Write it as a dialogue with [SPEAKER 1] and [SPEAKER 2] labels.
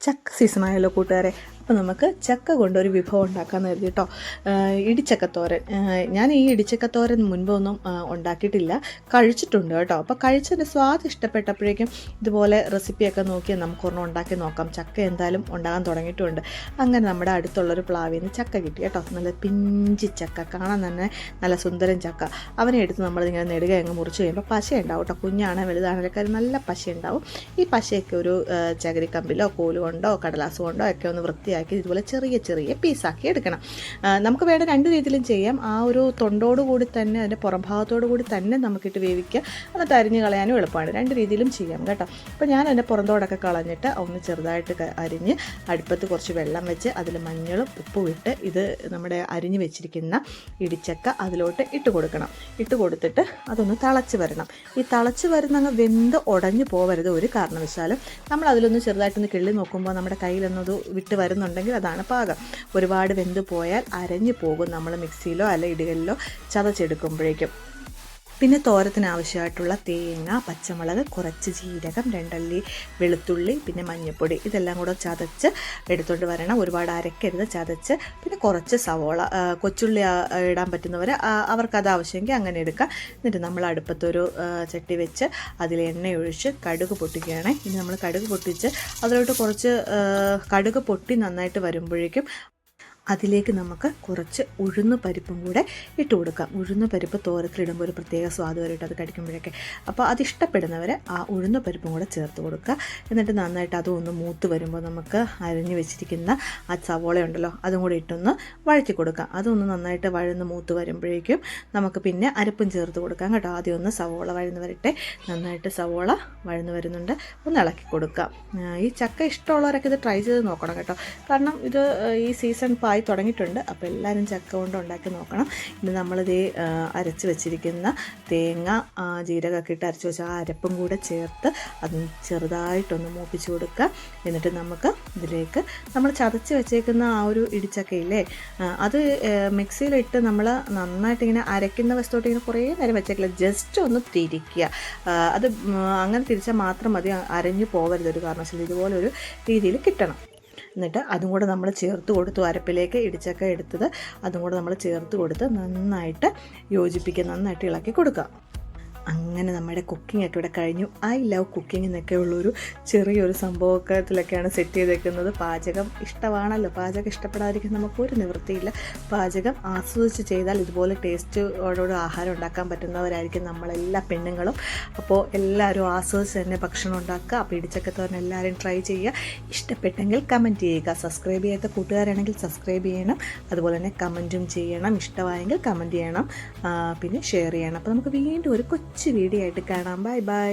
[SPEAKER 1] ചക്ക സീസണായല്ലോ കൂട്ടുകാരെ. അപ്പോൾ നമുക്ക് ചക്ക കൊണ്ടൊരു വിഭവം ഉണ്ടാക്കാമെന്ന് കരുതി കേട്ടോ ഇടിച്ചക്കത്തോരൻ. ഞാൻ ഈ ഇടിച്ചക്കത്തോരൻ മുൻപൊന്നും ഉണ്ടാക്കിയിട്ടില്ല. കഴിച്ചിട്ടുണ്ട് കേട്ടോ. അപ്പോൾ കഴിച്ചതിന്റെ സ്വാദ് ഇഷ്ടപ്പെട്ടപ്പോഴേക്കും ഇതുപോലെ റെസിപ്പിയൊക്കെ നോക്കി നമുക്കൊരെണ്ണം ഉണ്ടാക്കി നോക്കാം. ചക്ക എന്തായാലും ഉണ്ടാകാൻ തുടങ്ങിയിട്ടുണ്ട്. അങ്ങനെ നമ്മുടെ അടുത്തുള്ളൊരു പ്ലാവിൽ നിന്ന് ചക്ക കിട്ടി കേട്ടോ. നല്ല പിഞ്ചി ചക്ക. കാണാൻ തന്നെ നല്ല സുന്ദരം ചക്ക. അവനെ എടുത്ത് നമ്മളിങ്ങനെ നെടുക അങ്ങ് മുറിച്ച് കഴിയുമ്പോൾ പശ ഉണ്ടാവും കേട്ടോ കുഞ്ഞാണ് വലുതാണേക്കാൾ നല്ല പശ ഉണ്ടാവും ഈ പശയൊക്കെ ഒരു ചകിരിക്കമ്പിലോ കോൽ കൊണ്ടോ കടലാസ് കൊണ്ടോ ഒക്കെ ഒന്ന് വൃത്തിയാക്കി ഇതുപോലെ ചെറിയ ചെറിയ പീസാക്കി എടുക്കണം. നമുക്ക് വേണ്ട രണ്ട് രീതിയിലും ചെയ്യാം. ആ ഒരു തൊണ്ടോട് കൂടി തന്നെ അതിന്റെ പുറംഭാഗത്തോടു കൂടി തന്നെ നമുക്കിട്ട് വേവിക്കുക അത് അരിഞ്ഞ് കളയാനും എളുപ്പമാണ്. രണ്ട് രീതിയിലും ചെയ്യാം കേട്ടോ. അപ്പോൾ ഞാൻ അതിന്റെ പുറന്തോടൊക്കെ കളഞ്ഞിട്ട് ഒന്ന് ചെറുതായിട്ട് അരിഞ്ഞ് അടുപ്പത്ത് കുറച്ച് വെള്ളം വെച്ച് അതിൽ മഞ്ഞളും ഉപ്പും ഇട്ട് ഇത് നമ്മുടെ അരിഞ്ഞ് വെച്ചിരിക്കുന്ന ഇടിച്ചക്ക അതിലോട്ട് ഇട്ട് കൊടുക്കണം. ഇട്ട് കൊടുത്തിട്ട് അതൊന്ന് തിളച്ച് വരണം. ഈ തിളച്ച് വരുന്ന അങ്ങ് വെന്ത് ഉടഞ്ഞു പോവരുത് ഒരു കാരണവശാലും. നമ്മൾ അതിലൊന്ന് ചെറുതായിട്ടൊന്ന് കിള്ളി നോക്കുമ്പോൾ നമ്മുടെ കയ്യിലൊന്നത് വിട്ട് വരുന്നുണ്ടെങ്കിൽ അതാണ് പാകം. ഒരുപാട് വെന്ത് പോയാൽ അരഞ്ഞു പോകും നമ്മൾ മിക്സിയിലോ അല്ല ഇടുകലിലോ ചതച്ചെടുക്കുമ്പോഴേക്കും. പിന്നെ തോരത്തിന് ആവശ്യമായിട്ടുള്ള തേങ്ങ പച്ചമുളക് കുറച്ച് ജീരകം രണ്ടല്ലി വെളുത്തുള്ളി പിന്നെ മഞ്ഞൾപ്പൊടി ഇതെല്ലാം കൂടെ ചതച്ച് എടുത്തുകൊണ്ട് വരണം. ഒരുപാട് അരക്കരുത്. ചതച്ച് പിന്നെ കുറച്ച് സവോള കൊച്ചുള്ളി ഇടാൻ പറ്റുന്നവർ അവർക്കത് ആവശ്യമെങ്കിൽ അങ്ങനെ എടുക്കാം. എന്നിട്ട് നമ്മൾ അടുപ്പത്തൊരു ചട്ടി വെച്ച് അതിൽ എണ്ണ ഒഴിച്ച് കടുക് പൊട്ടിക്കുകയാണ്. ഇനി നമ്മൾ കടുക് പൊട്ടിച്ച് അതിലോട്ട് കുറച്ച് കടുക് പൊട്ടി നന്നായിട്ട് വരുമ്പോഴേക്കും അതിലേക്ക് നമുക്ക് കുറച്ച് ഉഴുന്ന് പരിപ്പും കൂടെ ഇട്ട് കൊടുക്കാം. ഉഴുന്ന് പരിപ്പ് തോരത്തിലിടുമ്പോൾ ഒരു പ്രത്യേക സ്വാദ് വരും അത് കടിക്കുമ്പോഴൊക്കെ. അപ്പോൾ അത് ഇഷ്ടപ്പെടുന്നവർ ആ ഉഴുന്ന് പരിപ്പും കൂടെ ചേർത്ത് കൊടുക്കുക. എന്നിട്ട് നന്നായിട്ട് അതും ഒന്ന് മൂത്ത് വരുമ്പോൾ നമുക്ക് അരിഞ്ഞു വെച്ചിരിക്കുന്ന ആ സവോള ഉണ്ടല്ലോ അതും കൂടി ഇട്ടൊന്ന് വഴറ്റി കൊടുക്കാം. അതൊന്ന് നന്നായിട്ട് വഴന്ന് മൂത്ത് വരുമ്പോഴേക്കും നമുക്ക് പിന്നെ അരപ്പും ചേർത്ത് കൊടുക്കാം കേട്ടോ. ആദ്യം ഒന്ന് സവോള വഴന്ന് വരട്ടെ. നന്നായിട്ട് സവോള വഴന്ന് വരുന്നുണ്ട്. ഒന്ന് ഇളക്കി കൊടുക്കാം. ഈ ചക്ക ഇഷ്ടമുള്ളവരൊക്കെ ഇത് ട്രൈ ചെയ്ത് നോക്കണം കേട്ടോ. കാരണം ഇത് ഈ സീസൺ തുടങ്ങിയിട്ടുണ്ട്. അപ്പോൾ എല്ലാവരും ചക്ക കൊണ്ട് ഉണ്ടാക്കി നോക്കണം. ഇനി നമ്മളിത് അരച്ച് വെച്ചിരിക്കുന്ന തേങ്ങ ജീരകമൊക്കെ ഇട്ട് അരച്ച് വെച്ച ആ അരപ്പും കൂടെ ചേർത്ത് അത് ചെറുതായിട്ടൊന്ന് മൂപ്പിച്ച് കൊടുക്കുക. എന്നിട്ട് നമുക്ക് ഇതിലേക്ക് നമ്മൾ ചതച്ച് വെച്ചേക്കുന്ന ആ ഒരു ഇടിച്ചക്കയില്ലേ അത് മിക്സിയിലിട്ട് നമ്മൾ നന്നായിട്ട് ഇങ്ങനെ അരയ്ക്കുന്ന വശത്തോട്ട് ഇങ്ങനെ കുറേ നേരം വെച്ചേക്കില്ല. ജസ്റ്റ് ഒന്ന് തിരിക്കുക. അത് അങ്ങനെ തിരിച്ചാൽ മാത്രം മതി. അരഞ്ഞു പോകരുത് ഒരു കാരണവശാലും. ഇതുപോലൊരു രീതിയിൽ കിട്ടണം. എന്നിട്ട് അതും കൂടെ നമ്മൾ ചേർത്ത് കൊടുത്തു അരപ്പിലേക്ക് ഇടിച്ചക്ക എടുത്തത് അതും കൂടെ നമ്മൾ ചേർത്ത് കൊടുത്ത് നന്നായിട്ട് യോജിപ്പിക്കുക നന്നായിട്ട് ഇളക്കി കൊടുക്കുക. അങ്ങനെ നമ്മുടെ കുക്കിംഗ് ഒക്കെ ഇവിടെ കഴിഞ്ഞു. ഐ ലവ് കുക്കിംഗ് എന്നൊക്കെ ഉള്ളൊരു ചെറിയൊരു സംഭവത്തിലൊക്കെയാണ് സെറ്റ് ചെയ്തേക്കുന്നത്. പാചകം ഇഷ്ടമാണല്ലോ? പാചകം ഇഷ്ടപ്പെടാതിരിക്കാൻ നമുക്കൊരു നിവൃത്തിയില്ല. പാചകം ആസ്വദിച്ച് ചെയ്താൽ ഇതുപോലെ ടേസ്റ്റോടോട് ആഹാരം ഉണ്ടാക്കാൻ പറ്റുന്നവരായിരിക്കും നമ്മളെല്ലാ പെണ്ണുങ്ങളും. അപ്പോൾ എല്ലാവരും ആസ്വദിച്ച് തന്നെ ഭക്ഷണം ഉണ്ടാക്കുക. അപ്പോൾ തന്നെ എല്ലാവരും ട്രൈ ചെയ്യുക. ഇഷ്ടപ്പെട്ടെങ്കിൽ കമന്റ് ചെയ്യുക. സബ്സ്ക്രൈബ് ചെയ്യാത്ത കൂട്ടുകാരാണെങ്കിൽ സബ്സ്ക്രൈബ് ചെയ്യണം. അതുപോലെ തന്നെ കമന്റും ചെയ്യണം. ഇഷ്ടമായെങ്കിൽ കമന്റ് ചെയ്യണം. പിന്നെ ഷെയർ ചെയ്യണം. അപ്പോൾ നമുക്ക് വീണ്ടും ഒരു കൊച്ചു വീഡിയോ ആയിട്ട് കാണാം. Bye bye.